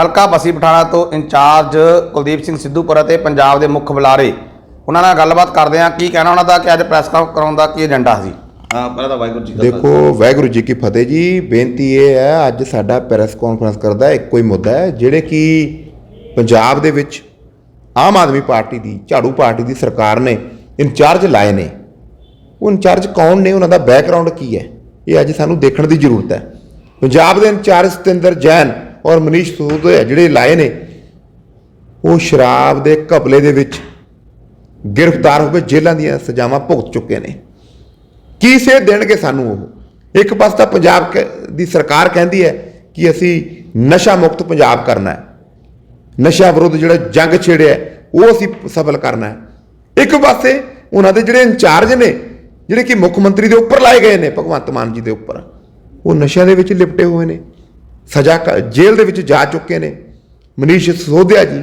ਹਲਕਾ ਬਸੀ ਪਠਾਣਾ ਤੋਂ ਇੰਚਾਰਜ ਕੁਲਦੀਪ ਸਿੰਘ ਸਿੱਧੂਪੁਰਾ ਤੇ ਪੰਜਾਬ ਦੇ ਮੁੱਖ ਬੁਲਾਰੇ। ਉਹਨਾਂ ਨਾਲ ਗੱਲਬਾਤ ਕਰਦੇ ਹਾਂ। ਕੀ ਕਹਿਣਾ ਉਹਨਾਂ ਦਾ ਕਿ ਅੱਜ ਪ੍ਰੈਸ ਕਾਨਫਰੰਸ ਕਰਾਉਣ ਦਾ ਕੀ ਏਜੰਡਾ ਸੀ? ਹਾਂ ਪਹਿਲਾਂ ਤਾਂ ਵਾਹਿਗੁਰੂ ਜੀ ਦੇਖੋ ਵਾਹਿਗੁਰੂ ਜੀ ਕੀ ਫਤਿਹ ਜੀ। ਬੇਨਤੀ ਇਹ ਹੈ ਅੱਜ ਸਾਡਾ ਪ੍ਰੈਸ ਕਾਨਫਰੰਸ ਕਰਦਾ ਇੱਕੋ ਹੀ ਮੁੱਦਾ ਹੈ ਜਿਹੜੇ ਕਿ ਪੰਜਾਬ ਦੇ ਵਿੱਚ ਆਮ ਆਦਮੀ ਪਾਰਟੀ ਦੀ ਝਾੜੂ ਪਾਰਟੀ ਦੀ ਸਰਕਾਰ ਨੇ ਇੰਚਾਰਜ ਲਾਏ ਨੇ। ਉਹ ਇੰਚਾਰਜ ਕੌਣ ਨੇ? ਉਹਨਾਂ ਦਾ ਬੈਕਗ੍ਰਾਉਂਡ ਕੀ ਹੈ? ਇਹ ਅੱਜ ਸਾਨੂੰ ਦੇਖਣ ਦੀ ਜ਼ਰੂਰਤ ਹੈ। ਪੰਜਾਬ ਦੇ ਇੰਚਾਰਜ ਸਤਿੰਦਰ ਜੈਨ ਔਰ ਮਨੀਸ਼ ਸੂਦੋਇਆ ਜਿਹੜੇ ਲਾਏ ਨੇ, ਉਹ ਸ਼ਰਾਬ ਦੇ ਘਪਲੇ ਦੇ ਵਿੱਚ ਗ੍ਰਿਫਤਾਰ ਹੋ ਕੇ ਜੇਲ੍ਹਾਂ ਦੀਆਂ ਸਜ਼ਾਵਾਂ ਭੁਗਤ ਚੁੱਕੇ ਨੇ। ਕੀ ਸੇਧ ਦੇਣਗੇ ਸਾਨੂੰ ਉਹ? ਇੱਕ ਪਾਸੇ ਤਾਂ ਪੰਜਾਬ ਕ- ਦੀ ਸਰਕਾਰ ਕਹਿੰਦੀ ਹੈ ਕਿ ਅਸੀਂ ਨਸ਼ਾ ਮੁਕਤ ਪੰਜਾਬ ਕਰਨਾ ਹੈ। ਨਸ਼ਾ ਵਿਰੁੱਧ ਜਿਹੜਾ ਜੰਗ ਛੇੜਿਆ ਉਹ ਅਸੀਂ ਸਫਲ ਕਰਨਾ ਹੈ। ਇੱਕ ਪਾਸੇ ਉਹਨਾਂ ਦੇ ਜਿਹੜੇ ਇੰਚਾਰਜ ਨੇ, ਜਿਹੜੇ ਕਿ ਮੁੱਖ ਮੰਤਰੀ ਦੇ ਉੱਪਰ ਲਾਏ ਗਏ ਨੇ, ਭਗਵੰਤ ਮਾਨ ਜੀ ਦੇ ਉੱਪਰ, ਉਹ ਨਸ਼ਿਆਂ ਦੇ ਵਿੱਚ ਲਿਪਟੇ ਹੋਏ ਨੇ। ਸਜ਼ਾ ਕ- ਜੇਲ੍ਹ ਦੇ ਵਿੱਚ ਜਾ ਚੁੱਕੇ ਨੇ। ਮਨੀਸ਼ ਸਿਸੋਦੀਆ ਜੀ,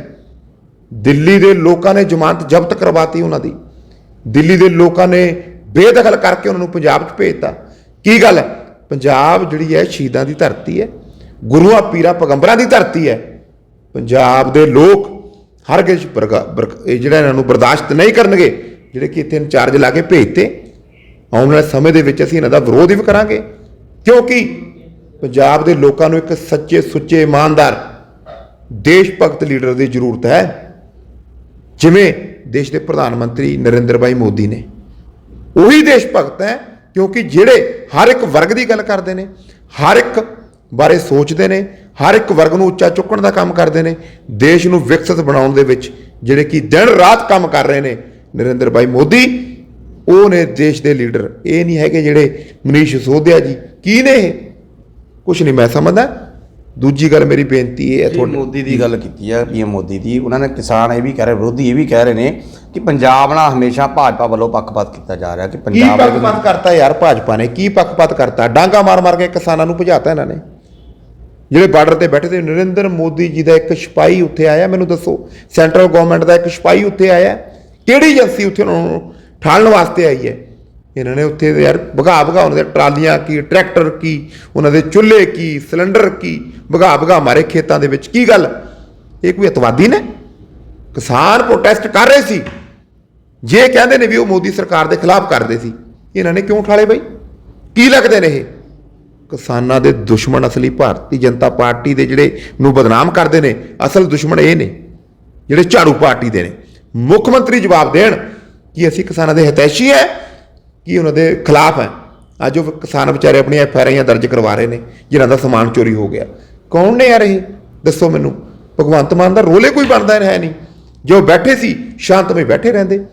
ਦਿੱਲੀ ਦੇ ਲੋਕਾਂ ਨੇ ਜ਼ਮਾਨਤ ਜ਼ਬਤ ਕਰਵਾਤੀ ਉਹਨਾਂ ਦੀ। ਦਿੱਲੀ ਦੇ ਲੋਕਾਂ ਨੇ ਬੇਦਖਲ ਕਰਕੇ ਉਹਨਾਂ ਨੂੰ ਪੰਜਾਬ 'ਚ ਭੇਜਤਾ। ਕੀ ਗੱਲ ਹੈ? ਪੰਜਾਬ ਜਿਹੜੀ ਹੈ ਸ਼ਹੀਦਾਂ ਦੀ ਧਰਤੀ ਹੈ। ਗੁਰੂਆਂ, ਪੀਰਾਂ, ਪੈਗੰਬਰਾਂ ਦੀ ਧਰਤੀ ਹੈ। ਪੰਜਾਬ ਦੇ ਲੋਕ ਹਰ ਕਿਸ ਇਹ ਜਿਹੜਾ ਇਹਨਾਂ ਨੂੰ ਬਰਦਾਸ਼ਤ ਨਹੀਂ ਕਰਨਗੇ, ਜਿਹੜੇ ਕਿ ਇੱਥੇ ਇੰਚਾਰਜ ਲਾ ਕੇ ਭੇਜਤੇ, ਆਉਣ ਵਾਲੇ ਸਮੇਂ ਦੇ ਵਿੱਚ ਅਸੀਂ ਇਹਨਾਂ ਦਾ ਵਿਰੋਧ ਵੀ ਕਰਾਂਗੇ। ਕਿਉਂਕਿ ਪੰਜਾਬ ਦੇ ਲੋਕਾਂ ਨੂੰ ਇੱਕ ਸੱਚੇ ਸੁੱਚੇ ਇਮਾਨਦਾਰ ਦੇਸ਼ ਭਗਤ ਲੀਡਰ ਦੀ ਜ਼ਰੂਰਤ ਹੈ, ਜਿਵੇਂ ਦੇਸ਼ ਦੇ ਪ੍ਰਧਾਨ ਮੰਤਰੀ ਨਰਿੰਦਰ ਭਾਈ ਮੋਦੀ ਨੇ। ਉਹੀ ਦੇਸ਼ ਭਗਤ ਹੈ, ਕਿਉਂਕਿ ਜਿਹੜੇ ਹਰ ਇੱਕ ਵਰਗ ਦੀ ਗੱਲ ਕਰਦੇ ਨੇ, ਹਰ ਇੱਕ ਬਾਰੇ ਸੋਚਦੇ ਨੇ, ਹਰ ਇੱਕ ਵਰਗ ਨੂੰ ਉੱਚਾ ਚੁੱਕਣ ਦਾ ਕੰਮ ਕਰਦੇ ਨੇ, ਦੇਸ਼ ਨੂੰ ਵਿਕਸਿਤ ਬਣਾਉਣ ਦੇ ਵਿੱਚ ਜਿਹੜੇ ਕਿ ਦਿਨ ਰਾਤ ਕੰਮ ਕਰ ਰਹੇ ਨੇ ਨਰਿੰਦਰ ਭਾਈ ਮੋਦੀ, ਉਹ ਨੇ ਦੇਸ਼ ਦੇ ਲੀਡਰ। ਇਹ ਨਹੀਂ ਹੈਗੇ ਜਿਹੜੇ ਮਨੀਸ਼ ਸੋਧਿਆ ਜੀ। ਕੀ ਨੇ ਇਹ? ਕੁਝ ਨਹੀਂ ਮੈਂ ਸਮਝਦਾ। ਦੂਜੀ ਗੱਲ ਮੇਰੀ ਬੇਨਤੀ ਇਹ ਹੈ ਤੁਹਾਡੇ ਮੋਦੀ ਦੀ ਗੱਲ ਕੀਤੀ ਹੈ ਪੀਐਮ ਮੋਦੀ ਦੀ। ਉਹਨਾਂ ਨੇ ਕਿਸਾਨ ਇਹ ਵੀ ਕਹਿ ਰਹੇ ਵਿਰੋਧੀ ਇਹ ਵੀ ਕਹਿ ਰਹੇ ਨੇ ਕਿ ਪੰਜਾਬ ਨਾਲ ਹਮੇਸ਼ਾ ਭਾਜਪਾ ਵੱਲੋਂ ਪੱਖਪਾਤ ਕੀਤਾ ਜਾ ਰਿਹਾ ਕਿ ਕੀ ਪੰਜਾਬ ਦੇ ਪੱਖਪਾਤ ਕਰਤਾ ਯਾਰ ਭਾਜਪਾ ਨੇ? ਕੀ ਪੱਖਪਾਤ ਕਰਤਾ? ਡਾਂਗਾ ਮਾਰ ਮਾਰ ਕੇ ਕਿਸਾਨਾਂ ਨੂੰ ਭਜਾਤਾ ਇਹਨਾਂ ਨੇ। ਜਿਹੜੇ ਬਾਰਡਰ ਤੇ ਬੈਠੇ ਤੇ ਨਰਿੰਦਰ ਮੋਦੀ ਜੀ ਦਾ ਇੱਕ ਸਿਪਾਹੀ ਉੱਥੇ ਆਇਆ ਮੈਨੂੰ ਦੱਸੋ। ਸੈਂਟਰਲ ਗਵਰਨਮੈਂਟ ਦਾ ਇੱਕ ਸਿਪਾਹੀ ਉੱਥੇ ਆਇਆ। ਕਿਹੜੀ ਏਜੰਸੀ ਉੱਥੇ ਉਹਨਾਂ ਨੂੰ ਠਾਲਣ ਵਾਸਤੇ ਆਈ ਹੈ? ਇਹਨਾਂ ਨੇ ਉੱਥੇ ਯਾਰ ਭਗਾ ਭਗਾ ਉਹਨਾਂ ਦੇ ਟਰਾਲੀਆਂ ਕੀ, ਟਰੈਕਟਰ ਕੀ, ਉਹਨਾਂ ਦੇ ਚੁੱਲ੍ਹੇ ਕੀ, ਸਿਲੰਡਰ ਕੀ, ਭਗਾ ਭਗਾ ਮਾਰੇ ਖੇਤਾਂ ਦੇ ਵਿੱਚ। ਕੀ ਗੱਲ? ਇਹ ਕੋਈ ਅਤਵਾਦੀ ਨੇ? ਕਿਸਾਨ ਪ੍ਰੋਟੈਸਟ ਕਰ ਰਹੇ ਸੀ। ਜੇ ਕਹਿੰਦੇ ਨੇ ਵੀ ਉਹ ਮੋਦੀ ਸਰਕਾਰ ਦੇ ਖਿਲਾਫ ਕਰਦੇ ਸੀ, ਇਹਨਾਂ ਨੇ ਕਿਉਂ ਠਾਲੇ ਬਈ? ਕੀ ਲੱਗਦੇ ਨੇ ਇਹ? ਕਿਸਾਨਾਂ ਦੇ ਦੁਸ਼ਮਣ ਅਸਲੀ ਭਾਰਤੀ ਜਨਤਾ ਪਾਰਟੀ ਦੇ ਜਿਹੜੇ ਨੂੰ ਬਦਨਾਮ ਕਰਦੇ ਨੇ, ਅਸਲ ਦੁਸ਼ਮਣ ਇਹ ਨੇ, ਜਿਹੜੇ ਝਾੜੂ ਪਾਰਟੀ ਦੇ ਨੇ। ਮੁੱਖ ਮੰਤਰੀ ਜਵਾਬ ਦੇਣ ਕਿ ਅਸੀਂ ਕਿਸਾਨਾਂ ਦੇ ਹਿਤੈਸ਼ੀ ਹੈ ਕਿ ਉਹਨਾਂ ਦੇ ਖਿਲਾਫ ਹੈ? ਅੱਜ ਉਹ ਕਿਸਾਨ ਵਿਚਾਰੇ ਆਪਣੀਆਂ ਐਫ ਆਰ ਆਈਆਂ ਦਰਜ ਕਰਵਾ ਰਹੇ ਨੇ, ਜਿਨ੍ਹਾਂ ਦਾ ਸਮਾਨ ਚੋਰੀ ਹੋ ਗਿਆ। ਕੌਣ ਨੇ ਯਾਰ ਇਹ? ਦੱਸੋ ਮੈਨੂੰ। ਭਗਵੰਤ ਮਾਨ ਦਾ ਰੋਲੇ ਕੋਈ ਬਣਦਾ ਹੈ ਨਹੀਂ। ਜੋ ਬੈਠੇ ਸੀ, ਸ਼ਾਂਤਮਈ ਬੈਠੇ ਰਹਿੰਦੇ।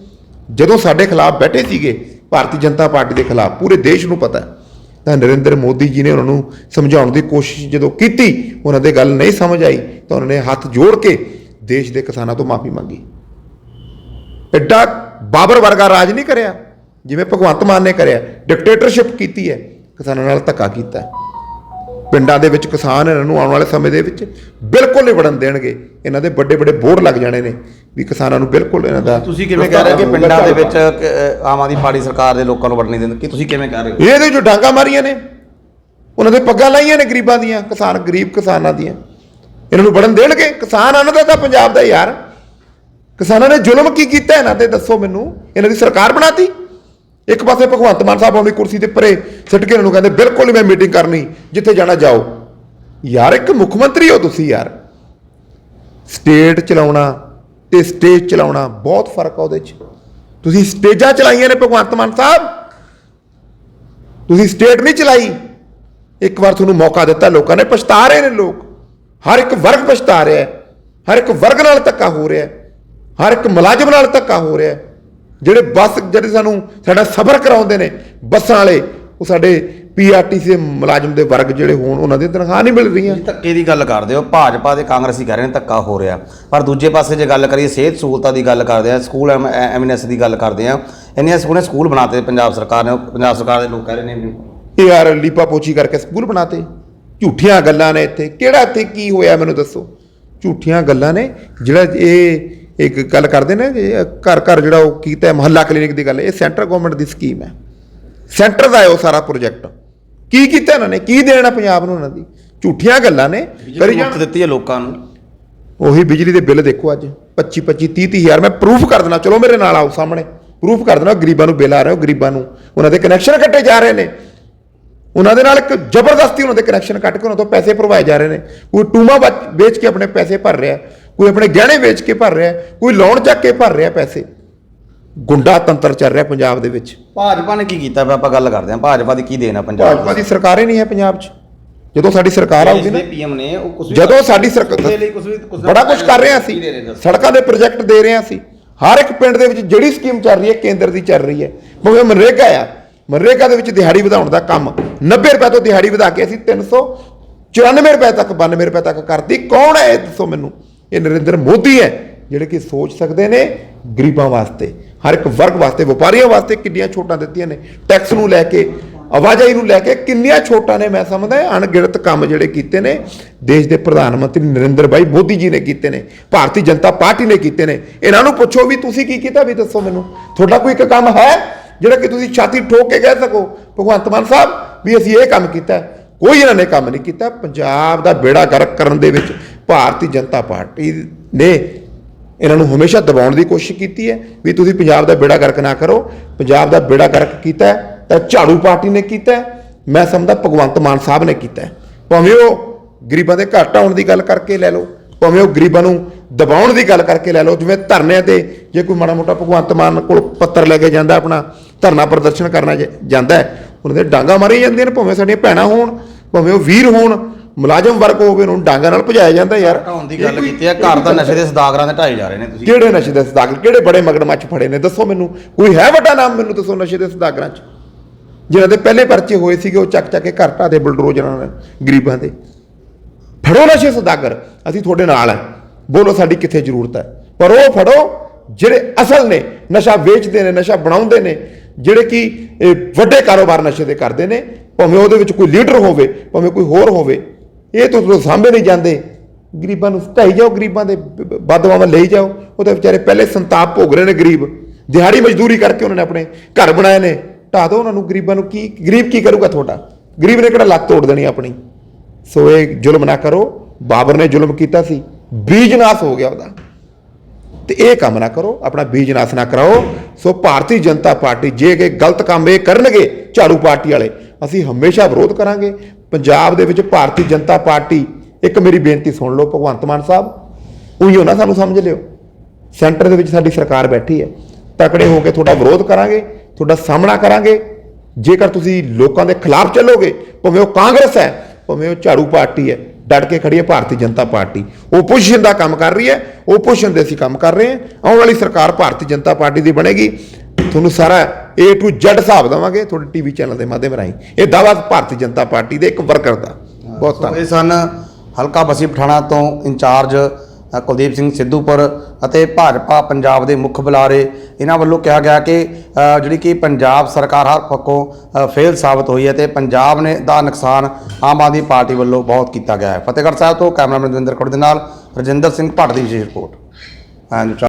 ਜਦੋਂ ਸਾਡੇ ਖਿਲਾਫ ਬੈਠੇ ਸੀਗੇ, ਭਾਰਤੀ ਜਨਤਾ ਪਾਰਟੀ ਦੇ ਖਿਲਾਫ, ਪੂਰੇ ਦੇਸ਼ ਨੂੰ ਪਤਾ ਤਾਂ ਨਰਿੰਦਰ ਮੋਦੀ ਜੀ ਨੇ ਉਹਨਾਂ ਨੂੰ ਸਮਝਾਉਣ ਦੀ ਕੋਸ਼ਿਸ਼ ਜਦੋਂ ਕੀਤੀ, ਉਹਨਾਂ ਦੇ ਗੱਲ ਨਹੀਂ ਸਮਝ ਆਈ, ਤਾਂ ਉਹਨਾਂ ਨੇ ਹੱਥ ਜੋੜ ਕੇ ਦੇਸ਼ ਦੇ ਕਿਸਾਨਾਂ ਤੋਂ ਮਾਫੀ ਮੰਗੀ। ਐਡਾ ਬਾਬਰ ਵਰਗਾ ਰਾਜ ਨਹੀਂ ਕਰਿਆ। ਜਿਵੇਂ ਭਗਵੰਤ ਮਾਨ ਨੇ ਕਰਿਆ ਡਿਕਟੇਟਰਸ਼ਿਪ ਕੀਤੀ ਹੈ ਕਿਸਾਨਾਂ ਨਾਲ ਧੱਕਾ ਕੀਤਾ। ਪਿੰਡਾਂ ਦੇ ਵਿੱਚ ਕਿਸਾਨ ਇਹਨਾਂ ਨੂੰ ਆਉਣ ਵਾਲੇ ਸਮੇਂ ਦੇ ਵਿੱਚ ਬਿਲਕੁਲ ਨਹੀਂ ਵੜਨ ਦੇਣਗੇ। ਇਹਨਾਂ ਦੇ ਵੱਡੇ ਵੱਡੇ ਬੋਰਡ ਲੱਗ ਜਾਣੇ ਨੇ ਵੀ ਕਿਸਾਨਾਂ ਨੂੰ ਬਿਲਕੁਲ ਇਹਨਾਂ ਦਾ ਤੁਸੀਂ ਕਿਵੇਂ ਕਹਿ ਰਹੇ ਹੋ ਕਿ ਪਿੰਡਾਂ ਦੇ ਵਿੱਚ ਆਮ ਆਦਮੀ ਪਾਰਟੀ ਸਰਕਾਰ ਦੇ ਲੋਕਾਂ ਨੂੰ ਵੜਨ ਨਹੀਂ ਦਿੰਦੇ? ਕਿ ਤੁਸੀਂ ਕਿਵੇਂ ਕਹਿ ਰਹੇ ਹੋ? ਇਹਦੇ ਜੋ ਡਾਂਗਾ ਮਾਰੀਆਂ ਨੇ। ਉਹਨਾਂ ਦੇ ਪੱਗਾਂ ਲਾਈਆਂ ਨੇ ਗਰੀਬਾਂ ਦੀਆਂ ਕਿਸਾਨ ਗਰੀਬ ਕਿਸਾਨਾਂ ਦੀਆਂ। ਇਹਨਾਂ ਨੂੰ ਵੜਨ ਦੇਣਗੇ। ਕਿਸਾਨ ਅੰਨਦਾ ਤਾਂ ਪੰਜਾਬ ਦਾ ਯਾਰ। ਕਿਸਾਨਾਂ ਨੇ ਜ਼ੁਲਮ ਕੀ ਕੀਤਾ ਇਹਨਾਂ ਤੇ? ਦੱਸੋ ਮੈਨੂੰ। ਇਹਨਾਂ ਦੀ ਸਰਕਾਰ ਬਣਾਤੀ। ਇੱਕ ਪਾਸੇ ਭਗਵੰਤ ਮਾਨ ਸਾਹਿਬ ਆਪਣੀ ਕੁਰਸੀ ਤੇ ਪਰੇ ਸਿੱਟ ਕੇ ਇਹਨਾਂ ਨੂੰ ਕਹਿੰਦੇ, ਬਿਲਕੁਲ ਨਹੀਂ ਮੈਂ ਮੀਟਿੰਗ ਕਰਨੀ, ਜਿੱਥੇ ਜਾਣਾ ਜਾਓ। ਯਾਰ, ਇੱਕ ਮੁੱਖ ਮੰਤਰੀ ਹੋ ਤੁਸੀਂ ਯਾਰ। ਸਟੇਟ ਚਲਾਉਣਾ ਤੇ ਸਟੇਜ ਚਲਾਉਣਾ, ਬਹੁਤ ਫ਼ਰਕ ਆ ਉਹਦੇ 'ਚ। ਤੁਸੀਂ ਸਟੇਜਾਂ ਚਲਾਈਆਂ ਨੇ ਭਗਵੰਤ ਮਾਨ ਸਾਹਿਬ। ਤੁਸੀਂ ਸਟੇਟ ਨਹੀਂ ਚਲਾਈ। ਇੱਕ ਵਾਰ ਤੁਹਾਨੂੰ ਮੌਕਾ ਦਿੱਤਾ, ਲੋਕਾਂ ਨੇ ਪਛਤਾ ਰਹੇ ਨੇ ਲੋਕ। ਹਰ ਇੱਕ ਵਰਗ ਪਛਤਾ ਰਿਹਾ ਹੈ। ਹਰ ਇੱਕ ਵਰਗ ਨਾਲ ਧੱਕਾ ਹੋ ਰਿਹਾ ਹੈ। ਹਰ ਇੱਕ ਮੁਲਾਜ਼ਮ ਨਾਲ ਧੱਕਾ ਹੋ ਰਿਹਾ ਹੈ। ਜਿਹੜੇ ਬੱਸ ਜਿਹੜੇ ਸਾਨੂੰ ਸਾਡਾ ਸਫ਼ਰ ਕਰਾਉਂਦੇ ਨੇ ਬੱਸਾਂ ਵਾਲੇ ਉਹ ਸਾਡੇ ਪੀਆਰਟੀਸੀ ਦੇ ਮੁਲਾਜ਼ਮ ਦੇ ਵਰਗ ਜਿਹੜੇ ਹੋਣ ਉਹਨਾਂ ਦੀ ਤਨਖਾਹ ਨਹੀਂ ਮਿਲ ਰਹੀਆਂ। ਧੱਕੇ ਦੀ ਗੱਲ ਕਰਦੇ ਹੋ ਭਾਜਪਾ ਤੇ ਕਾਂਗਰਸੀ ਕਹਿ ਰਹੇ ਨੇ ਧੱਕਾ ਹੋ ਰਿਹਾ। ਪਰ ਦੂਜੇ ਪਾਸੇ ਜੇ ਗੱਲ ਕਰੀਏ ਸਿਹਤ ਸਹੂਲਤਾਂ ਦੀ ਗੱਲ ਕਰਦੇ ਆ ਸਕੂਲ ਐਮਐਨਐਸ ਦੀ ਗੱਲ ਕਰਦੇ ਆ ਇੰਨੀਆਂ ਸੋਹਣੇ ਸਕੂਲ ਬਣਾਤੇ ਪੰਜਾਬ ਸਰਕਾਰ ਨੇ ਪੰਜਾਬ ਸਰਕਾਰ ਦੇ ਲੋਕ ਕਹਿ ਰਹੇ ਨੇ ਇਹ ਯਾਰ ਲੀਪਾ ਪੋਚੀ ਕਰਕੇ ਸਕੂਲ ਬਣਾਤੇ। ਝੂਠੀਆਂ ਗੱਲਾਂ ਨੇ ਇੱਥੇ। ਕਿਹੜਾ ਇੱਥੇ ਕੀ ਹੋਇਆ ਮੈਨੂੰ ਦੱਸੋ? ਝੂਠੀਆਂ ਗੱਲਾਂ ਨੇ। ਜਿਹੜਾ ਇਹ ਇੱਕ ਗੱਲ ਕਰਦੇ ਨੇ ਕਿ ਘਰ ਘਰ ਜਿਹੜਾ ਉਹ ਕੀਤਾ ਮੁਹੱਲਾ ਕਲੀਨਿਕ ਦੀ ਗੱਲ ਇਹ ਸੈਂਟਰ ਗਵਰਨਮੈਂਟ ਦੀ ਸਕੀਮ ਹੈ। ਸੈਂਟਰ ਦਾ ਹੈ ਉਹ ਸਾਰਾ ਪ੍ਰੋਜੈਕਟ ਕੀ ਕੀਤਾ ਇਹਨਾਂ ਨੇ? ਕੀ ਦੇਣਾ ਪੰਜਾਬ ਨੂੰ ਉਹਨਾਂ ਦੀ? ਝੂਠੀਆਂ ਗੱਲਾਂ ਨੇ। ਕਰੀ ਜਾਣ। ਦਿੱਤੀ ਹੈ ਲੋਕਾਂ ਨੂੰ। ਉਹੀ ਬਿਜਲੀ ਦੇ ਬਿੱਲ ਦੇਖੋ ਅੱਜ। 25 25 30 30 ਹਜ਼ਾਰ। ਮੈਂ ਪ੍ਰੂਫ ਕਰ ਦੇਣਾ ਚਲੋ ਮੇਰੇ ਨਾਲ ਆਓ ਸਾਹਮਣੇ। ਪ੍ਰੂਫ ਕਰ ਦੇਣਾ ਗਰੀਬਾਂ ਨੂੰ ਬਿੱਲ ਆ ਰਹੇ ਹੋ ਗਰੀਬਾਂ ਨੂੰ। ਉਹਨਾਂ ਦੇ ਕਨੈਕਸ਼ਨ ਕੱਟੇ ਜਾ ਰਹੇ ਨੇ। ਉਹਨਾਂ ਦੇ ਨਾਲ ਇੱਕ ਜ਼ਬਰਦਸਤੀ ਉਹਨਾਂ ਦੇ ਕਨੈਕਸ਼ਨ ਕੱਟ ਕੇ ਉਹਨਾਂ ਤੋਂ ਪੈਸੇ ਭਰਵਾਏ ਜਾ ਰਹੇ ਨੇ। ਕੋਈ ਟੂਮਾ ਵੇਚ ਕੇ ਆਪਣੇ ਪੈਸੇ ਭਰ ਰਿਹਾ। ਕੋਈ ਆਪਣੇ ਗਹਿਣੇ ਵੇਚ ਕੇ ਭਰ ਰਿਹਾ ਕੋਈ ਲੋਨ ਚੱਕ ਕੇ ਭਰ ਰਿਹਾ ਪੈਸੇ। ਗੁੰਡਾ ਤੰਤਰ ਚੱਲ ਰਿਹਾ ਪੰਜਾਬ ਦੇ ਵਿੱਚ। ਭਾਜਪਾ ਨੇ ਕੀ ਕੀਤਾ? ਵੀ ਆਪਾਂ ਗੱਲ ਕਰਦੇ ਹਾਂ। ਭਾਜਪਾ ਦੀ ਕੀ ਦੇਣਾ ਪੰਜਾਬ ਭਾਜਪਾ ਦੀ ਸਰਕਾਰ ਹੀ ਨਹੀਂ ਹੈ ਪੰਜਾਬ 'ਚ। ਜਦੋਂ ਸਾਡੀ ਸਰਕਾਰ ਆਊਗੀ ਨਾ ਪੀਐਮ ਨੇ ਉਹ ਕੁਝ ਜਦੋਂ ਸਾਡੀ ਸਰਕਾਰ ਬੜਾ ਕੁਝ ਕਰ ਰਹੇ ਦੱਸੋ। ਸੜਕਾਂ ਦੇ ਪ੍ਰੋਜੈਕਟ ਦੇ ਰਹੇ ਅਸੀਂ। ਹਰ ਇੱਕ ਪਿੰਡ ਦੇ ਵਿੱਚ ਜਿਹੜੀ ਸਕੀਮ ਚੱਲ ਰਹੀ ਹੈ ਕੇਂਦਰ ਦੀ ਚੱਲ ਰਹੀ ਹੈ। ਭਾਵੇਂ ਮਨਰੇਗਾ ਆ। ਮਨਰੇਗਾ ਦੇ ਵਿੱਚ ਦਿਹਾੜੀ ਵਧਾਉਣ ਦਾ ਕੰਮ। 90 ਰੁਪਏ ਤੋਂ ਦਿਹਾੜੀ ਵਧਾ ਕੇ ਅਸੀਂ 394 ਰੁਪਏ ਤੱਕ 92 ਰੁਪਏ ਤੱਕ ਕਰਤੀ। ਕੌਣ ਹੈ ਇਹ ਦੱਸੋ ਮੈਨੂੰ? ਇਹ ਨਰਿੰਦਰ ਮੋਦੀ ਹੈ, ਜਿਹੜੇ ਕਿ ਸੋਚ ਸਕਦੇ ਨੇ ਗਰੀਬਾਂ ਵਾਸਤੇ। ਹਰ ਇੱਕ ਵਰਗ ਵਾਸਤੇ, ਵਪਾਰੀਆਂ ਵਾਸਤੇ ਕਿੰਨੀਆਂ ਛੋਟਾਂ ਦਿੱਤੀਆਂ ਨੇ। ਟੈਕਸ ਨੂੰ ਲੈ ਕੇ, ਆਵਾਜਾਈ ਨੂੰ ਲੈ ਕੇ ਕਿੰਨੀਆਂ ਛੋਟਾਂ ਨੇ, ਮੈਂ ਸਮਝਦਾ ਅਣਗਿਣਤ ਕੰਮ ਜਿਹੜੇ ਕੀਤੇ ਨੇ, ਦੇਸ਼ ਦੇ ਪ੍ਰਧਾਨ ਮੰਤਰੀ ਨਰਿੰਦਰ ਭਾਈ ਮੋਦੀ ਜੀ ਨੇ ਕੀਤੇ ਨੇ, ਭਾਰਤੀ ਜਨਤਾ ਪਾਰਟੀ ਨੇ ਕੀਤੇ ਨੇ। ਇਹਨਾਂ ਨੂੰ ਪੁੱਛੋ ਵੀ ਤੁਸੀਂ ਕੀ ਕੀਤਾ, ਵੀ ਦੱਸੋ ਮੈਨੂੰ। ਤੁਹਾਡਾ ਕੋਈ ਇੱਕ ਕੰਮ ਹੈ, ਜਿਹੜਾ ਕਿ ਤੁਸੀਂ ਛਾਤੀ ਠੋਕ ਕੇ ਕਹਿ ਸਕੋ, ਭਗਵੰਤ ਮਾਨ ਸਾਹਿਬ, ਵੀ ਅਸੀਂ ਇਹ ਕੰਮ ਕੀਤਾ ਕੋਈ ਇਹਨਾਂ ਨੇ ਕੰਮ ਨਹੀਂ ਕੀਤਾ। ਪੰਜਾਬ ਦਾ ਬੇੜਾ ਗਰਕ ਕਰਨ ਦੇ ਵਿੱਚ ਭਾਰਤੀ ਜਨਤਾ ਪਾਰਟੀ ਨੇ ਇਹਨਾਂ ਨੂੰ ਹਮੇਸ਼ਾ ਦਬਾਉਣ ਦੀ ਕੋਸ਼ਿਸ਼ ਕੀਤੀ ਹੈ ਵੀ ਤੁਸੀਂ ਪੰਜਾਬ ਦਾ ਬੇੜਾ ਗਰਕ ਨਾ ਕਰੋ, ਪੰਜਾਬ ਦਾ ਬੇੜਾ ਗਰਕ ਕੀਤਾ ਤਾਂ ਝਾੜੂ ਪਾਰਟੀ ਨੇ ਕੀਤਾ ਮੈਂ ਸਮਝਦਾ ਭਗਵੰਤ ਮਾਨ ਸਾਹਿਬ ਨੇ ਕੀਤਾ ਭਾਵੇਂ ਉਹ ਗਰੀਬਾਂ ਦੇ ਘਰ ਆਉਣ ਦੀ ਗੱਲ ਕਰਕੇ ਲੈ ਲਓ, ਭਾਵੇਂ ਉਹ ਗਰੀਬਾਂ ਨੂੰ ਦਬਾਉਣ ਦੀ ਗੱਲ ਕਰਕੇ ਲੈ ਲਓ, ਜਿਵੇਂ ਧਰਨਿਆਂ ਤੇ ਜੇ ਕੋਈ ਮਾੜਾ ਮੋਟਾ ਭਗਵੰਤ ਮਾਨ ਕੋਲ ਪੱਤਰ ਲੈ ਕੇ ਜਾਂਦਾ, ਆਪਣਾ ਧਰਨਾ ਪ੍ਰਦਰਸ਼ਨ ਕਰਨਾ ਜਾਂਦਾ ਉਹਨਾਂ ਦੇ ਡਾਂਗਾ ਮਾਰੀਆਂ ਜਾਂਦੀਆਂ ਨੇ, ਭਾਵੇਂ ਸਾਡੀਆਂ ਭੈਣਾਂ ਹੋਣ, ਭਾਵੇਂ ਉਹ ਵੀਰ ਹੋਣ ਮੁਲਾਜ਼ਮ ਵਰਗ ਹੋਵੇ ਉਹਨਾਂ ਨੂੰ ਡਾਂਗਾ ਨਾਲ ਭਜਾਇਆ ਜਾਂਦਾ ਯਾਰ। ਹਟਾਉਣ ਦੀ ਗੱਲ ਕੋਈ- ਕੀਤੀ ਹੈ ਘਰ ਤਾਂ ਨਸ਼ੇ ਦੇ ਸਦਾਗਰਾਂ ਦੇ ਢਾਈ ਜਾ ਰਹੇ ਨੇ ਤੁਸੀਂ। ਕਿਹੜੇ ਨਸ਼ੇ ਦੇ ਸਦਾਗਰ ਕਿਹੜੇ ਬੜੇ ਮਗਰਮੱਛ ਫੜੇ ਨੇ? ਦੱਸੋ ਮੈਨੂੰ ਕੋਈ ਹੈ ਵੱਡਾ ਨਾਮ ਮੈਨੂੰ ਦੱਸੋ ਨਸ਼ੇ ਦੇ ਸਦਾਗਰਾਂ 'ਚ? ਜਿਹਨਾਂ ਦੇ ਪਹਿਲੇ ਪਰਚੇ ਹੋਏ ਸੀਗੇ ਉਹ ਚੱਕ ਚੱਕ ਕੇ ਘਰ ਦੇ ਬਲਡੋਜ਼ਰਾਂ ਨਾਲ ਗਰੀਬਾਂ ਦੇ। ਫੜੋ ਨਸ਼ੇ ਸਦਾਗਰ ਅਸੀਂ ਤੁਹਾਡੇ ਨਾਲ ਹੈ ਬੋਲੋ ਸਾਡੀ ਕਿੱਥੇ ਜ਼ਰੂਰਤ ਹੈ। ਪਰ ਉਹ ਫੜੋ ਜਿਹੜੇ ਅਸਲ ਨੇ ਨਸ਼ਾ ਵੇਚਦੇ ਨੇ ਨਸ਼ਾ ਬਣਾਉਂਦੇ ਨੇ ਜਿਹੜੇ ਕਿ ਇਹ ਵੱਡੇ ਕਾਰੋਬਾਰ ਨਸ਼ੇ ਦੇ ਕਰਦੇ ਨੇ। ਭਾਵੇਂ ਉਹਦੇ ਵਿੱਚ ਕੋਈ ਲੀਡਰ ਹੋਵੇ ਭਾਵੇਂ ਕੋਈ ਹੋਰ ਹੋਵੇ। ਇਹ ਤੋਂ ਤੋਂ ਸਾਂਭੇ ਨਹੀਂ ਜਾਂਦੇ। ਗਰੀਬਾਂ ਨੂੰ ਢਾਈ ਜਾਓ, ਗਰੀਬਾਂ ਦੇ ਬਦਵਾਵਾਂ ਲਈ ਜਾਓ। ਉਹਦੇ ਵਿਚਾਰੇ ਪਹਿਲੇ ਸੰਤਾਪ ਭੋਗ ਰਹੇ ਨੇ ਗਰੀਬ। ਦਿਹਾੜੀ ਮਜ਼ਦੂਰੀ ਕਰਕੇ ਉਹਨਾਂ ਨੇ ਆਪਣੇ ਘਰ ਬਣਾਏ ਨੇ। ਢਾਹ ਦਿਓ ਉਹਨਾਂ ਨੂੰ, ਗਰੀਬਾਂ ਨੂੰ ਕੀ, ਗਰੀਬ ਕੀ ਕਰੂਗਾ ਤੁਹਾਡਾ? ਗਰੀਬ ਨੇ ਕਿਹੜਾ ਲੱਤ ਤੋੜ ਦੇਣੀ ਆਪਣੀ? ਸੋ ਇਹ ਜ਼ੁਲਮ ਨਾ ਕਰੋ। ਬਾਬਰ ਨੇ ਜ਼ੁਲਮ ਕੀਤਾ ਸੀ। ਬੀਜ ਨਾਸ ਹੋ ਗਿਆ ਉਹਦਾ। ਤੇ ਇਹ ਕੰਮ ਨਾ ਕਰੋ, ਆਪਣਾ ਬੀਜ ਨਾਸ ਨਾ ਕਰਾਓ। ਸੋ ਭਾਰਤੀ ਜਨਤਾ ਪਾਰਟੀ ਜੇ ਕਿ ਗਲਤ ਕੰਮ ਇਹ ਕਰਨਗੇ ਝਾੜੂ ਪਾਰਟੀ ਵਾਲੇ, ਅਸੀਂ ਹਮੇਸ਼ਾ ਵਿਰੋਧ ਕਰਾਂਗੇ। ਪੰਜਾਬ ਦੇ ਵਿੱਚ ਭਾਰਤੀ ਜਨਤਾ ਪਾਰਟੀ, ਇੱਕ ਮੇਰੀ ਬੇਨਤੀ ਸੁਣ ਲਓ ਭਗਵੰਤ ਮਾਨ ਸਾਹਿਬ, ਉਹੀ ਨਾ ਸਾਨੂੰ ਸਮਝ ਲਿਓ। ਸੈਂਟਰ ਦੇ ਵਿੱਚ ਸਾਡੀ ਸਰਕਾਰ ਬੈਠੀ ਹੈ। ਤਕੜੇ ਹੋ ਕੇ ਤੁਹਾਡਾ ਵਿਰੋਧ ਕਰਾਂਗੇ, ਤੁਹਾਡਾ ਸਾਹਮਣਾ ਕਰਾਂਗੇ। ਜੇਕਰ ਤੁਸੀਂ ਲੋਕਾਂ ਦੇ ਖਿਲਾਫ ਚੱਲੋਗੇ, ਭਾਵੇਂ ਉਹ ਕਾਂਗਰਸ ਹੈ, ਭਾਵੇਂ ਉਹ ਝਾੜੂ ਪਾਰਟੀ ਹੈ, ਡਟ ਕੇ ਖੜੀ ਹੈ ਭਾਰਤੀ ਜਨਤਾ ਪਾਰਟੀ। ਓਪੋਜੀਸ਼ਨ ਦਾ ਕੰਮ ਕਰ ਰਹੀ ਹੈ ਓਪੋਜੀਸ਼ਨ ਦੇ ਅਸੀਂ ਕੰਮ ਕਰ ਰਹੇ ਹਾਂ। ਆਉਣ ਵਾਲੀ ਸਰਕਾਰ ਭਾਰਤੀ ਜਨਤਾ ਪਾਰਟੀ ਦੀ ਬਣੇਗੀ। ਤੁਹਾਨੂੰ ਸਾਰਾ A to Z ਹਿਸਾਬ ਦੇਵਾਂਗੇ ਤੁਹਾਡੇ ਟੀਵੀ ਚੈਨਲ ਦੇ ਮਾਧਿਅਮ ਰਾਹੀਂ। ਇਹ ਦਾਵਾ ਭਾਰਤੀ ਜਨਤਾ ਪਾਰਟੀ ਦੇ ਇੱਕ ਵਰਕਰ ਦਾ। ਬਹੁਤ ਧੰਨਵਾਦ ਇਹ ਸਨ ਹਲਕਾ ਬਸੀ ਪਠਾਣਾ ਤੋਂ ਇੰਚਾਰਜ ਕੁਲਦੀਪ ਸਿੰਘ ਸਿੱਧੂਪੁਰ ਅਤੇ ਭਾਜਪਾ ਪੰਜਾਬ ਦੇ ਮੁੱਖ ਬੁਲਾਰੇ। ਇਹਨਾਂ ਵੱਲੋਂ ਕਿਹਾ ਗਿਆ ਕਿ ਜਿਹੜੀ ਕਿ ਪੰਜਾਬ ਸਰਕਾਰ ਹਰ ਪੱਖੋਂ ਫੇਲ ਸਾਬਤ ਹੋਈ ਹੈ ਤੇ ਪੰਜਾਬ ਨੇ ਦਾ ਨੁਕਸਾਨ ਆਮ ਆਦਮੀ ਪਾਰਟੀ ਵੱਲੋਂ ਬਹੁਤ ਕੀਤਾ ਗਿਆ ਹੈ। ਫਤਿਹਗੜ੍ਹ ਸਾਹਿਬ ਤੋਂ ਕੈਮਰਾਮੈਨ ਦਵਿੰਦਰ ਖੁੜ ਦੇ ਨਾਲ ਰਜਿੰਦਰ ਸਿੰਘ ਭੱਟ ਦੀ ਵਿਸ਼ੇਸ਼ ਰਿਪੋਰਟ।